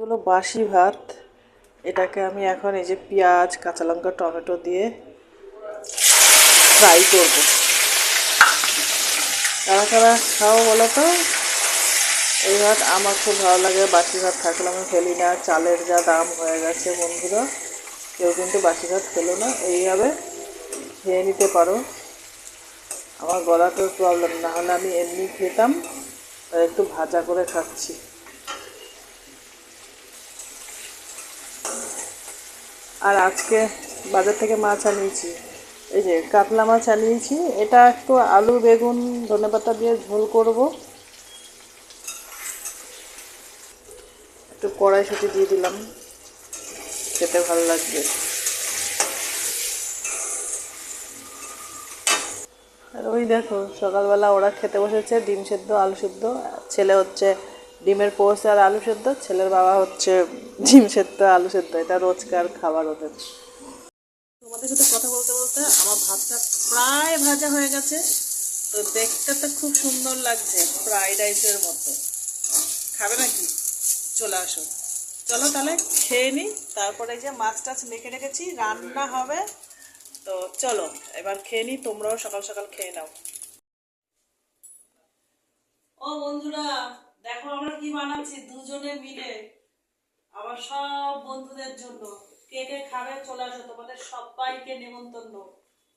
এগুলো বাসি ভাত। এটাকে আমি এখন এই যে পেঁয়াজ, কাঁচা লঙ্কা, টমেটো দিয়ে ফ্রাই করব। কারা কারা খাও বলো তো? এই ভাত আমার খুব ভালো লাগে, বাসি ভাত থাকলে আমি ফেলি না। চালের যা দাম হয়ে গেছে বন্ধুরা, কেউ কিন্তু বাসি ভাত খেলো না। এইভাবে খেয়ে নিতে পারো। আমার গলাটোর প্রবলেম না হলে আমি এমনি খেতাম একটু ভাজা করে খাচ্ছি। আর আজকে বাজার থেকে মাছ আনিয়েছি। এই যে কাতলা মাছ আনিয়েছি। এটা একটু আলু, বেগুন, ধনেপাতা দিয়ে ঝোল করব। একটু কড়াইশুটি দিয়ে দিলাম। খেতে ভালো লাগবে। আর ওই দেখো, সকালবেলা ওরা খেতে বসেছে, ডিম সেদ্ধ, আলু সেদ্ধ। ছেলে হচ্ছে ডিমের পোস্ট আর আলু সেদ্ধ, ছেলের বাবা হচ্ছে ডিম সেদ্ধ, আলু সেদ্ধ, এটা রোজকার খাবার ওদের। তোমাদের সাথে কথা বলতে বলতে আমার ভাতটা প্রায় ভাজা হয়ে গেছে, তো দেখতে তো খুব সুন্দর লাগছে ফ্রাইড রাইসের মতো। খাবে নাকি? চলে আসো। চলো তাহলে খেয়ে নিই তারপরে যে মাছ টাছ মেখে রেখেছি, রান্না হবে। তো চলো, এবার খেয়ে নিই তোমরাও সকাল সকাল খেয়ে নাও। ও বন্ধুরা দেখো আমরা কি বানাচ্ছি দুজনে মিলে। আবার সব বন্ধুদের জন্য। কে কে খাবে চলে আসো তোমাদের সবাইকে নেমন্তন্ন।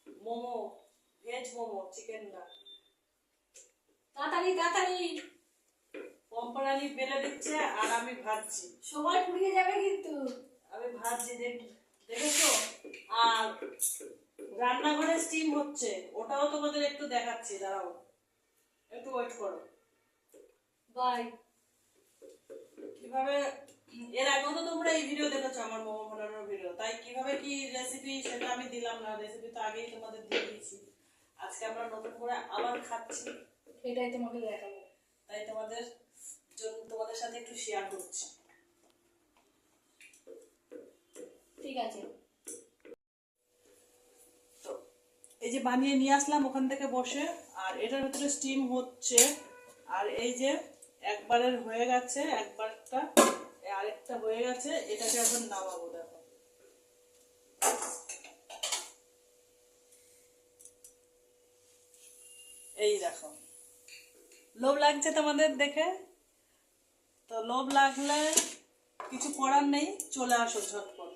মোমো ভেজ মোমো চিকেন না তাড়াতাড়ি তাড়াতাড়ি। কোম্পানি বেলে দিচ্ছে আর আমি ভাজছি। সময় ফুরিয়ে যাবে কিন্তু। আমি ভাজছি দেখ দেখেছ? আর রান্নাঘরে স্টিম হচ্ছে। ওটাও তোমাদের একটু দেখাচ্ছি দাঁড়াও। একটু ওয়েট করো। বাই কীভাবে এর আগেও তো তোমরা এই ভিডিও দেখেছ আমার মোমো বানানোর ভিডিও তাই কীভাবে কি রেসিপি সেটা আমি দিলাম না রেসিপি তো আগেই তোমাদের দিয়ে দিয়েছি। আজকে আমরা নতুন করে আবার খাচ্ছি। এটাই তোমাকে দেখাবো। তাই তোমাদের জন্য তোমাদের সাথে একটু শেয়ার করছি। ঠিক আছে। তো এই যে বানিয়ে নিয়ে আসলাম ওখান থেকে বসে আর এটার ভিতরে স্টিম হচ্ছে। আর এই যে একবারের হয়ে গেছে, একবারটা আরেকটা হয়ে গেছে, এটাকে এখন নামাবো দেখো। এই দেখো। লোভ লাগছে তোমাদের দেখে? তো লোভ লাগলে কিছু করার নেই, চলে আসো ঝটপট।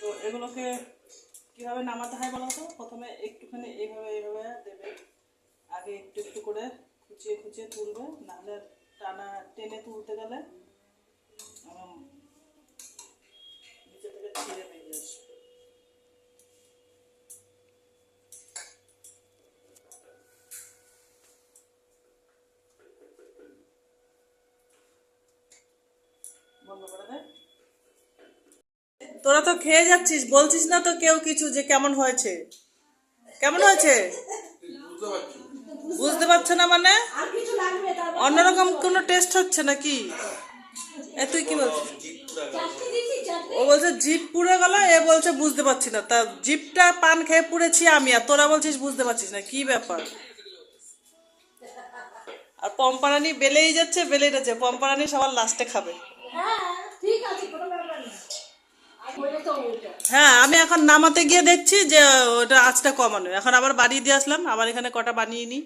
তো এগুলোকে কীভাবে নামাতে হয় বলো তো? প্রথমে একটুখানি এইভাবে এইভাবে দেবে। আগে একটু একটু করে খুচিয়ে খুচিয়ে তুলবে, নাহলে টানা টেনে তুলতে গেলে তোরা তো খেয়ে যাচ্ছিস, বলছিস না তো কেউ কিছু যে কেমন হয়েছে? কেমন হয়েছে? বুঝতে পারছে না মানে? অন্যরকম কোনো টেস্ট হচ্ছে নাকি? এ তুই কি বলছিস? ও বলছে জিপ পুড়ে গেল। এ বলছে বুঝতে পারছি না। তা জিপটা পান খেয়ে পুড়েছি আমি আর তোরা বলছিস বুঝতে পারছিস না। কি ব্যাপার? আর পম্পারানি বেলেই যাচ্ছে বেলেই যাচ্ছে। পম্পারানি সবার লাস্টে খাবে হ্যাঁ ঠিক আছে কোনো ব্যাপার না আর বলে তো ওইটা হ্যাঁ আমি এখন নামাতে গিয়ে দেখছি যে ওটা আঁচটা কমানো এখন আবার বাড়িয়ে দিয়ে আসলাম, আবার এখানে কটা বানিয়ে নিই।